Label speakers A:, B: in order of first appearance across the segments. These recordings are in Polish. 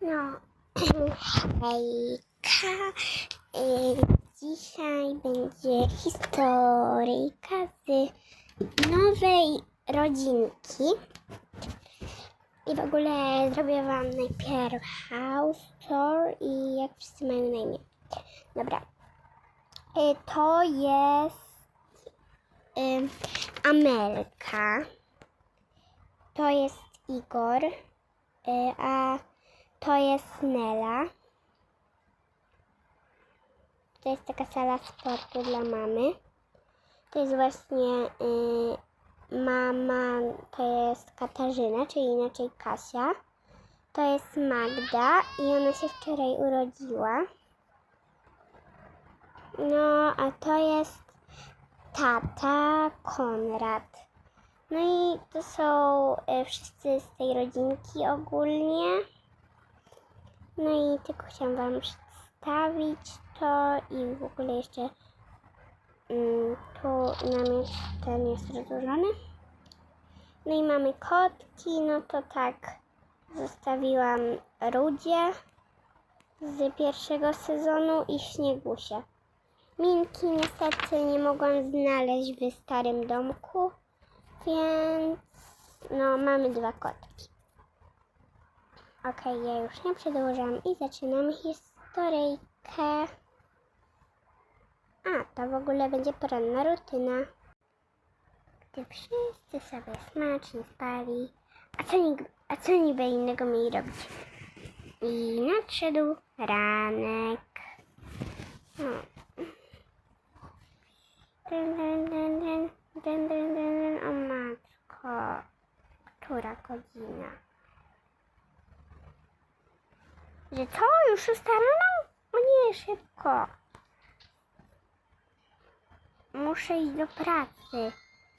A: No, hejka. Y, Dzisiaj będzie historyjka z nowej rodzinki. I w ogóle zrobię Wam najpierw house tour i jak wszyscy mają na imię. Dobra. Y, To jest y, Amelka. To jest Igor. A to jest Nela. To jest taka sala sportu dla mamy. To jest właśnie y, mama, to jest Katarzyna, czyli inaczej Kasia. To jest Magda i ona się wczoraj urodziła. No, a to jest tata Konrad. No i to są y, wszyscy z tej rodzinki ogólnie. No i tylko chciałam Wam przedstawić to i w ogóle jeszcze mm, tu namiot ten jest rozłożony. No i mamy kotki, no to tak zostawiłam Rudzie z pierwszego sezonu i Śniegusie. Minki niestety nie mogłam znaleźć w starym domku, więc no mamy dwa kotki. Okej, ja już nie przedłużam i zaczynamy historyjkę. A, to w ogóle będzie poranna rutyna. Gdy wszyscy sobie smacznie spali, a co, a co niby innego mieli robić? I nadszedł ranek. O matko, która godzina? Że co? Już szósta rano? Nie, szybko. Muszę iść do pracy.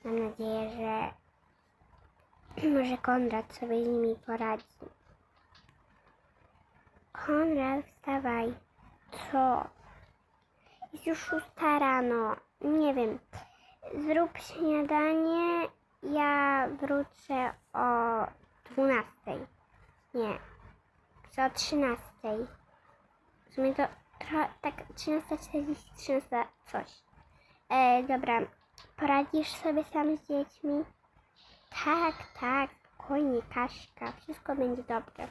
A: Mam nadzieję, że może Konrad sobie z nimi poradzi. Konrad, wstawaj. Co? Jest już szósta rano. Nie wiem. Zrób śniadanie. Ja wrócę o dwunastej. Nie. Co o 13. W sumie to trochę tak 13.40, 13 coś. E, dobra, poradzisz sobie sam z dziećmi? Tak, tak, spokojnie, Kaśka, wszystko będzie dobrze.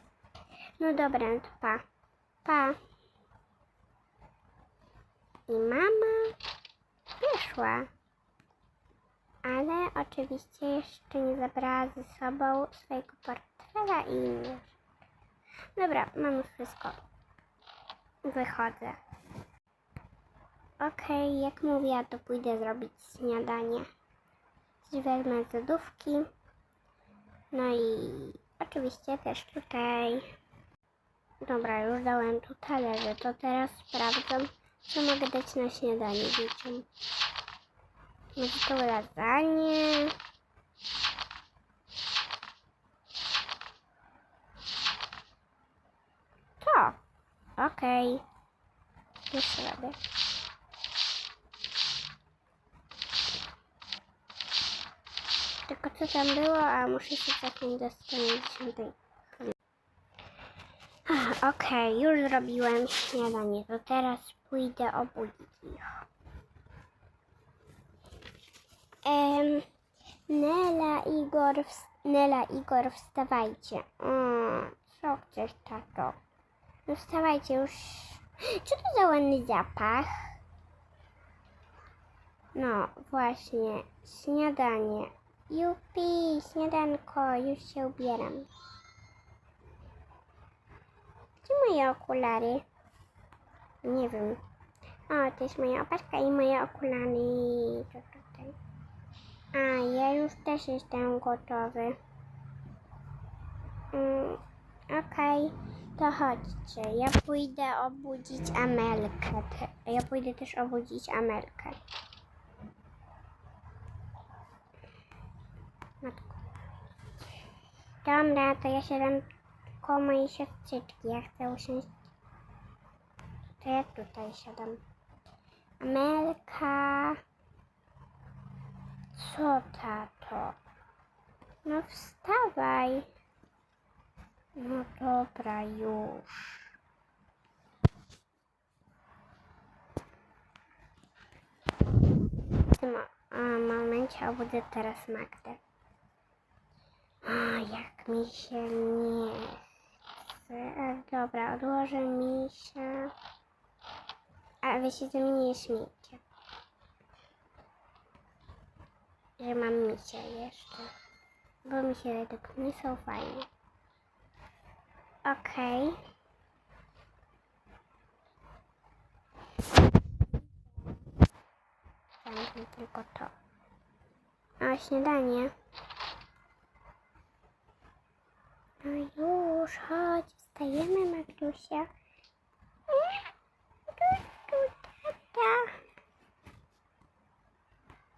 A: No dobra, no to pa. Pa. I mama wyszła. Ale oczywiście jeszcze nie zabrała ze sobą swojego portfela i innych. Dobra, mam już wszystko. Wychodzę. Okej, jak mówiła, to pójdę zrobić śniadanie. Coś wezmę z. No i oczywiście też tutaj. Dobra, już dałem tu talerze, to teraz sprawdzam, co mogę dać na śniadanie dzieciom. Może to lasagne. To. Okej. Już robię. Tylko co tam było, a muszę się cofnąć do strony 10. Ach, Okej, już zrobiłem śniadanie, to teraz pójdę obudzić ich. Em, Nela, Igor, Nela, Igor, wstawajcie. O, co chcesz, tato? No wstawajcie już. Co to za ładny zapach? No, właśnie, śniadanie. Jupi, śniadanko, już się ubieram. Gdzie moje okulary? Nie wiem. O, to jest moja opaska i moje okulary. To tutaj. A, ja już też jestem gotowy. Mm, Okej, to chodźcie. Ja pójdę obudzić Amelkę. Ja pójdę też obudzić Amelkę. Matko. Dobra, to ja siadam koło mojej siostrzyczki. Ja chcę usiąść. To ja tutaj siadam. Amelka. Co tato? No wstawaj. No dobra, już. W tym momencie obudzę teraz Magdę. A, jak mi się nie chce. Dobra, odłożę misia. A wy się ze mnie. Że mam misia jeszcze. Bo mi się według są fajne. Okej. Zamknę tylko to. A śniadanie. No już, chodź, wstajemy, Magdusia.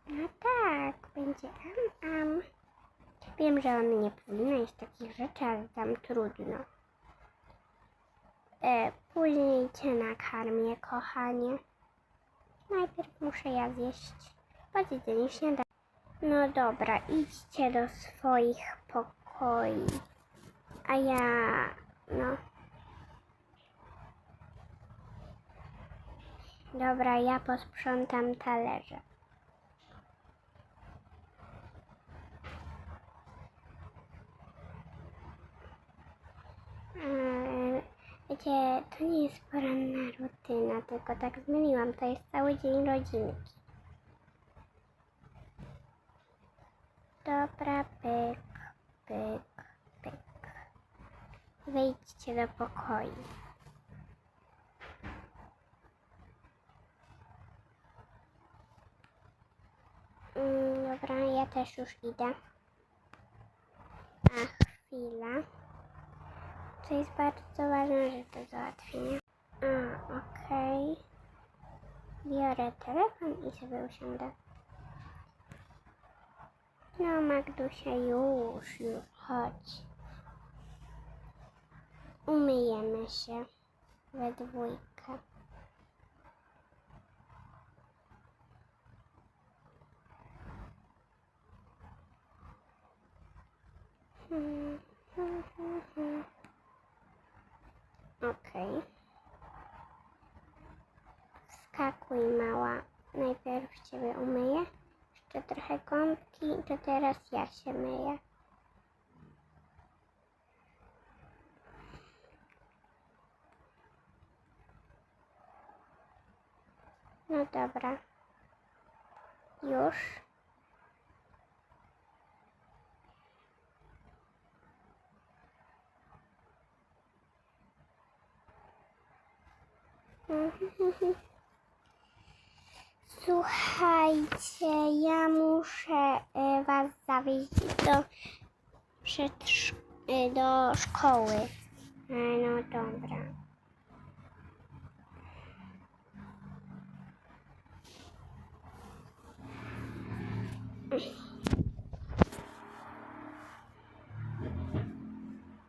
A: No tak, będzie am am. Wiem, że on nie powinna jeść takich rzeczy, ale tam trudno. E, później cię nakarmię, kochanie. Najpierw muszę ja zjeść po zjedzeniu śniadania. No dobra, idźcie do swoich pokoi. A ja, no. Dobra, ja posprzątam talerze. Eee, Wiecie, to nie jest poranna rutyna, tylko tak zmieniłam. To jest cały dzień rodzinki. Dobra, pyk, pyk, pyk. Wejdźcie do pokoju. Mm, Dobra, ja też już idę. A chwila. To jest bardzo ważna rzecz do załatwienia. A, okej. Biorę telefon i sobie usiądę. No, Magdusia, już, już, chodź. Umyjemy się we dwójkę. Hmm, hmm, hmm. Okej. Wskakuj mała. Najpierw ciebie umyję. Jeszcze trochę gąbki, to teraz ja się myję. No dobra. Już. Słuchajcie, ja muszę y, was zawieźć do, przedsz- y, do szkoły. E, No dobra.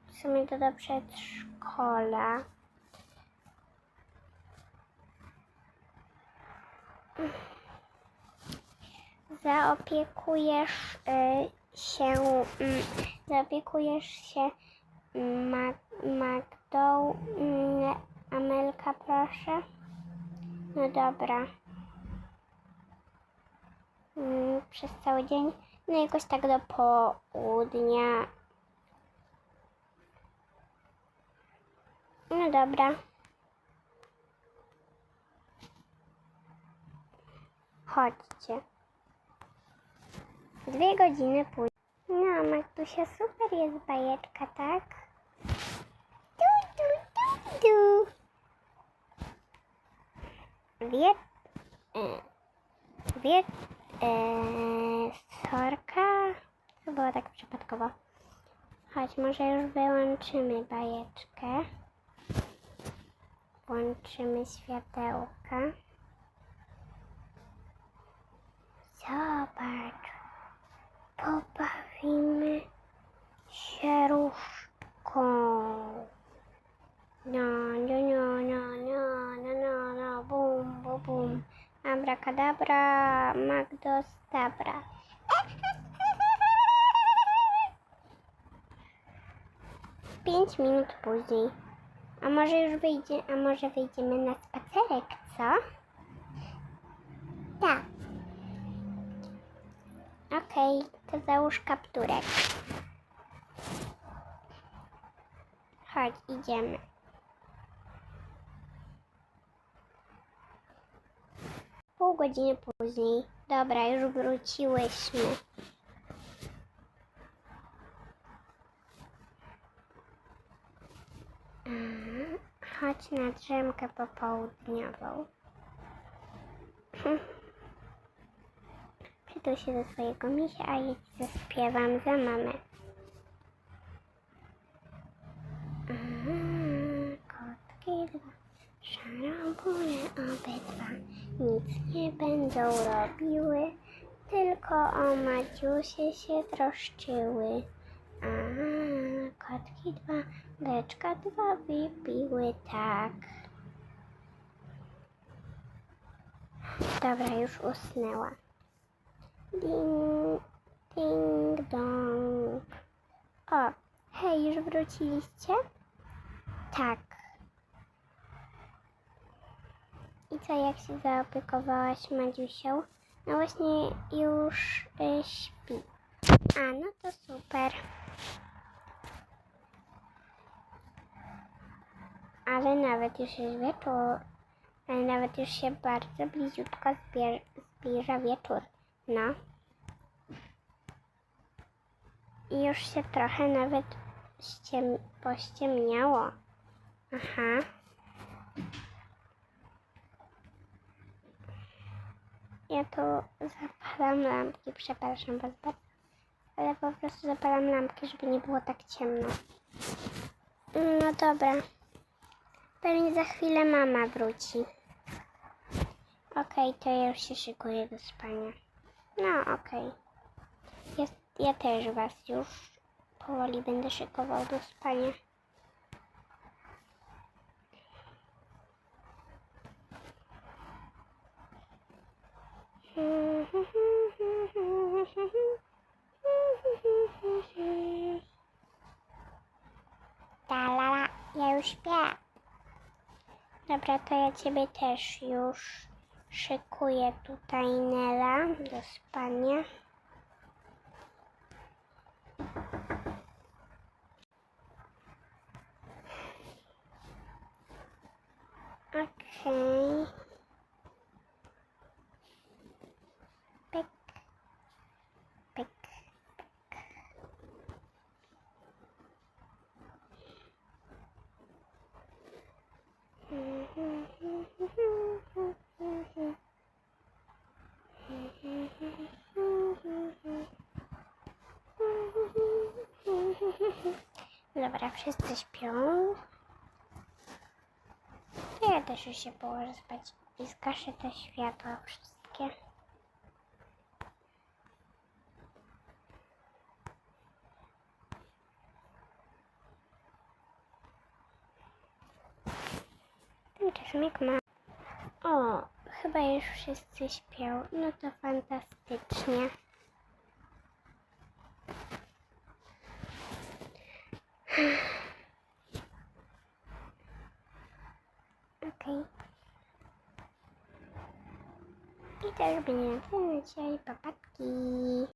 A: W sumie to do przedszkola. Zaopiekujesz y, się, mm, zaopiekujesz się mm, Mag, Magdą, mm, Amelka, proszę. No dobra. Przez cały dzień, no jakoś tak do południa. No dobra. Chodźcie. Dwie godziny później. No, Magdusia, super jest bajeczka, tak? Du, du, du, du. Wie... E, wie... E, sorka? To było tak przypadkowo. Chodź, może już wyłączymy bajeczkę. Włączymy światełka. Zobacz. Pobawimy się różdżką. No, no, no, no, no, no, no, no, bum, bum, bum. Abracadabra, Magdostabra. Pi, 5 minut później. A może już wyjdzie, a może wyjdziemy na spacerek, co? Tak. Okej, to załóż kapturek. Chodź, idziemy. Pół godziny później. Dobra, już wróciłyśmy. Mhm. Chodź na drzemkę popołudniową. Przytul się do swojego misia, a ja ci zaśpiewam za mamę. Kotki dwa, szarobuje obydwa, nic nie będą robiły, tylko o Maciusie się troszczyły. A, kotki dwa, beczka dwa wypiły tak. Dobra, już usnęła. Ding, ding dong. O, hej, już wróciliście? Tak. I co, jak się zaopiekowałaś Madziusią? No właśnie już y, śpi. A, no to super. Ale nawet już jest wieczór. Ale nawet już się bardzo bliziutko zbliża wieczór. No. I już się trochę nawet ściem- pościemniało. Aha. Ja tu zapalam lampki, przepraszam was bardzo. Ale po prostu zapalam lampki, żeby nie było tak ciemno. No dobra. Pewnie za chwilę mama wróci. Okej, to ja już się szykuję do spania. No, okej. Ja, ja też was już powoli będę szykował do spania. Talala, ja już śpię. Dobra, to ja ciebie też już szykuję tutaj, Nela, do spania. Okej. Pyk. Pyk. Dobra, wszyscy śpią. To ja też już się położę spać i zgaszę te światła wszystkie. Tymczasem jak ma... O, chyba już wszyscy śpią. No to fantastycznie. Okej. I to